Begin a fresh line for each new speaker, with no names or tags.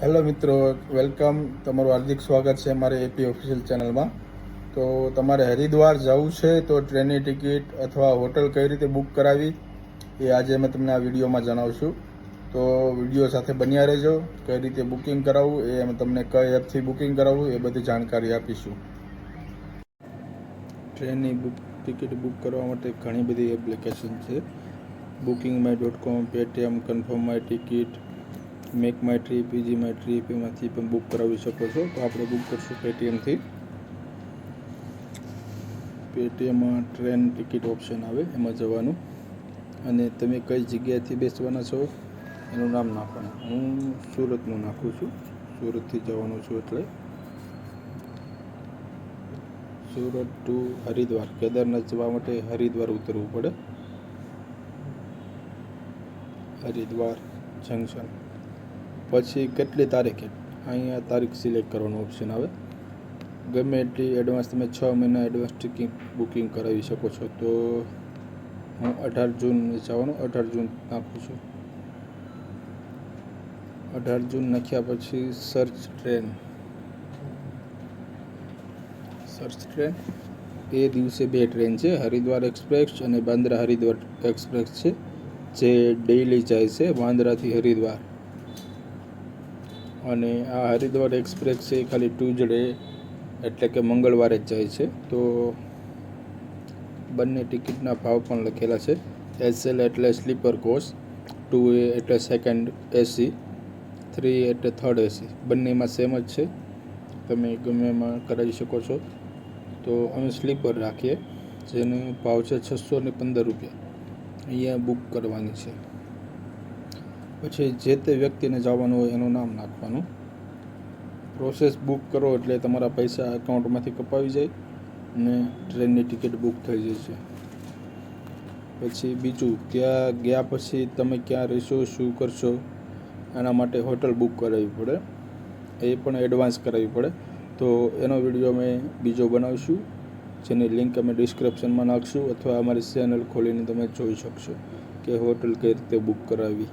Hello મિત્રો, welcome. તમારું હાર્દિક સ્વાગત છે અમારી એપી ઓફિશિયલ ચેનલમાં તો તમારે હરિદ્વાર જવું છે તો ટ્રેનની ટિકિટ અથવા હોટલ કઈ રીતે બુક કરાવી એ આજે મેં તમને આ વિડીયોમાં જણાવશું. તો વીડિયો સાથે બન્યા રહેજો. કઈ રીતે બુકિંગ કરાવવું એ અમે તમને કઈ એપથી બુકિંગ કરાવવું એ બધી જાણકારી આપીશું. ટ્રેનની બુક, ટિકિટ બુક કરવા માટે ઘણી બધી એપ્લિકેશન છે. Booking my dot com, Paytm, confirm my ticket make my trip easy my trip એમાંથી પણ બુક કરાવી શકો છો. તો આપણે બુક કરશું પેટીએમથી પેટીએમમાં ટ્રેન ટિકિટ ઓપ્શન આવે એમાં જવાનું. અને તમે કઈ જગ્યાએથી બેસવાના છો, એનું નામ નાખવાનું. હું સુરતનું નાખું છું. સુરતથી જવાનું છું એટલે. સુરત ટુ હરિદ્વાર. કેદારનાથ જવા માટે હરિદ્વાર ઉતરવું પડે. હરિદ્વાર જંકશન પછી કેટલી તારીખે? અહીંયા તારીખ સિલેક્ટ કરવાનો ઓપ્શન આવે. ગમે એટલી એડવાન્સ તમે છ મહિના એડવાન્સ ટિકિટ બુકિંગ કરાવી શકો છો, તો હું અઢાર જૂન જવાનું, અઢાર જૂન નાખું છું. અઢાર જૂન નાખ્યા પછી સર્ચ ટ્રેન સર્ચ ટ્રેન એ દિવસે બે ટ્રેન છે, હરિદ્વાર એક્સપ્રેસ અને બાંદ્રા હરિદ્વાર એક્સપ્રેસ છે, જે ડેઇલી જાય છે, બાંદ્રાથી હરિદ્વાર. અને આ હરિદ્વાર એક્સપ્રેસ છે ખાલી ટ્યુઝડે એટલે કે મંગળવારે જ જાય છે. તો બંને ટિકિટના ભાવ પણ લખેલા છે. એસએલ એટલે સ્લીપર કોચ, ટુ એ એટલે સેકન્ડ એસી, થ્રી એટલે થર્ડ એસી. બંનેમાં સેમ જ છે. તમે ગમે એમાં કરાવી શકો છો. તો અમે સ્લીપર રાખીએ, જેનો ભાવ છે છસો ને પંદર રૂપિયા. અહીંયા બુક કરવાની છે. પછી જે તે વ્યક્તિને જવાનું હોય એનું નામ નાખવાનું. પ્રોસેસ બુક કરો એટલે તમારા પૈસા એકાઉન્ટમાંથી કપાવી જાય અને ટ્રેનની ટિકિટ બુક થઈ જશે પછી બીજું ત્યાં ગયા પછી તમે ક્યાં રહેશો, શું કરશો, એના માટે હોટલ બુક કરાવવી પડે. એ પણ એડવાન્સ કરાવવી પડે. તો એનો વીડિયો અમે બીજો બનાવીશું. જેની લિંક અમે ડિસ્ક્રિપ્શનમાં નાખશું અથવા અમારી ચેનલ ખોલીને તમે જોઈ શકશો કે હોટલ કઈ રીતે બુક કરાવવી